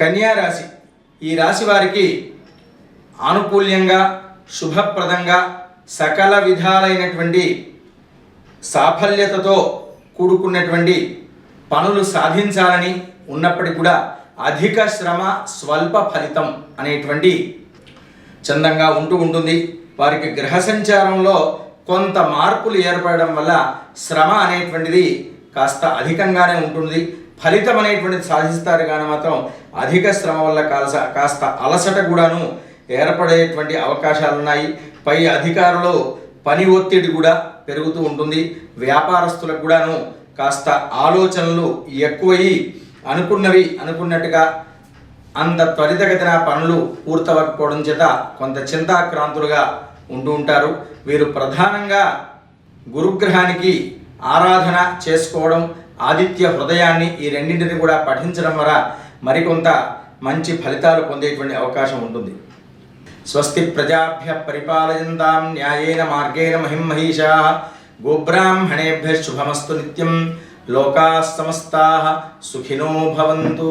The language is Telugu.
కన్యా రాశి ఈ రాశి వారికి ఆనుకూల్యంగా శుభప్రదంగా సకల విధాలైనటువంటి సాఫల్యతతో కూడుకున్నటువంటి పనులు సాధించాలని ఉన్నప్పటికీ కూడా అధిక శ్రమ స్వల్ప ఫలితం అనేటువంటి చందంగా ఉంటూ ఉంటుంది. వారికి గ్రహ సంచారంలో కొంత మార్పులు ఏర్పడడం వల్ల శ్రమ అనేటువంటిది కాస్త అధికంగానే ఉంటుంది. ఫలితం అనేటువంటిది సాధిస్తారు కానీ మాత్రం అధిక శ్రమ వల్ల కాస్త కాస్త అలసట కూడాను ఏర్పడేటువంటి అవకాశాలు ఉన్నాయి పై అధికారులు పని ఒత్తిడి కూడా పెరుగుతూ ఉంటుంది. వ్యాపారస్తులకు కూడాను కాస్త ఆలోచనలు ఎక్కువయి అనుకున్నవి అనుకున్నట్టుగా అంత త్వరితగతిన పనులు పూర్తవకపోవడం చేత కొంత చింతాక్రాంతులుగా ఉంటూ ఉంటారు. వీరు ప్రధానంగా గురుగ్రహానికి ఆరాధన చేసుకోవడం ఆదిత్య హృదయాన్ని ఈ రెండింటిని కూడా పఠించడం వల్ల మరికొంత మంచి ఫలితాలు పొందేటువంటి అవకాశం ఉంటుంది. స్వస్తి ప్రజాభ్య పరిపాలయంతాం న్యాయేన మార్గేణ మహిం మహిషా గోబ్రాహ్మణేభ్య శుభమస్తు నిత్యం. లోకా సమస్తా సుఖినో భవంతు.